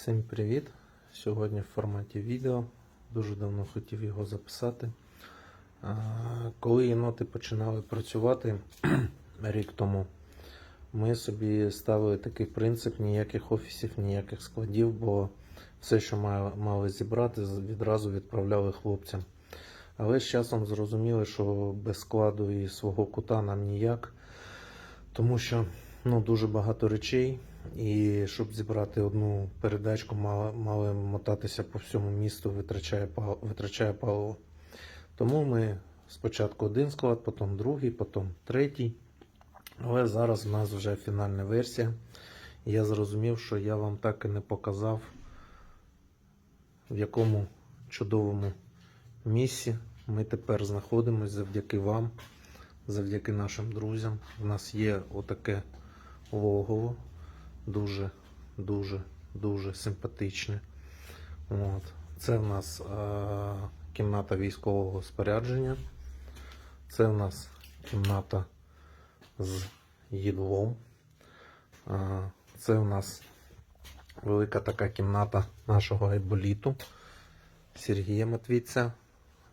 Всім привіт! Сьогодні в форматі відео. Дуже давно хотів його записати. Коли єноти починали працювати рік тому, ми собі ставили такий принцип: ніяких офісів, ніяких складів, бо все, що мали, зібрати, відразу відправляли хлопцям. Але з часом зрозуміли, що без складу і свого кута нам ніяк, тому що ну, дуже багато речей. І щоб зібрати одну передачку, мали, мали мотатися по всьому місту, витрачає, витрачає паливо. Тому ми спочатку один склад, потім другий, потім третій. Але зараз в нас вже фінальна версія. Я зрозумів, що я вам так і не показав, в якому чудовому місці ми тепер знаходимося завдяки вам, завдяки нашим друзям. У нас є отаке логово дуже, дуже, дуже симпатичне. От. Це в нас е, кімната військового спорядження. Це в нас кімната з їдлом. Е, це в нас велика така кімната нашого айболіту Сергія Матвійця,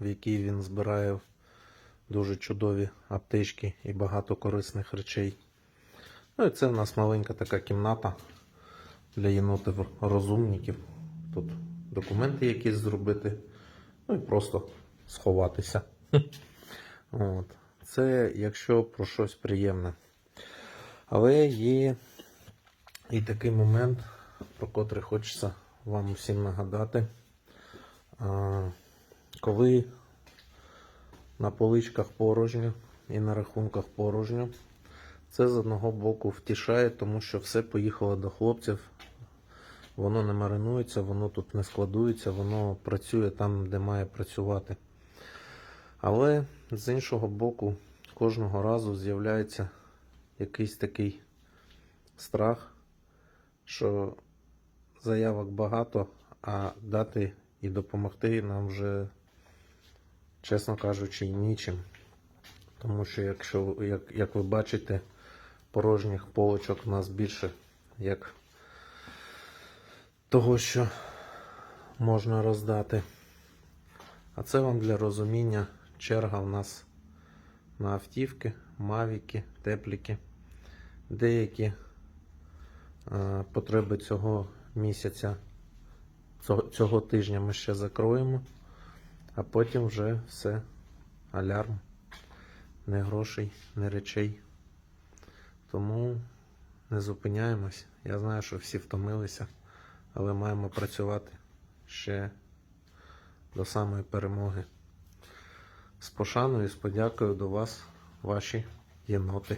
в якій він збирає дуже чудові аптечки і багато корисних речей. Ну і це в нас маленька така кімната для єнотів розумників. Тут документи якісь зробити, ну і просто сховатися. От. Це якщо про щось приємне. Але є і такий момент, про котрий хочеться вам усім нагадати. Коли на поличках порожньо і на рахунках порожньо, це з одного боку втішає, тому що все поїхало до хлопців. Воно не маринується, воно тут не складується, воно працює там, де має працювати. Але з іншого боку, кожного разу з'являється якийсь такий страх, що заявок багато, а дати і допомогти нам вже, чесно кажучи, нічим. Тому що, якщо як, як ви бачите, порожніх полочок у нас більше, як того, що можна роздати. А це вам для розуміння черга в нас на автівки, мавіки, тепліки. Деякі е, потреби цього місяця, цього, цього тижня ми ще закроємо, а потім вже все алярм. Не грошей, не речей. Тому не зупиняємось. Я знаю, що всі втомилися, але маємо працювати ще до самої перемоги. З пошаною і з подякою до вас, ваші єноти.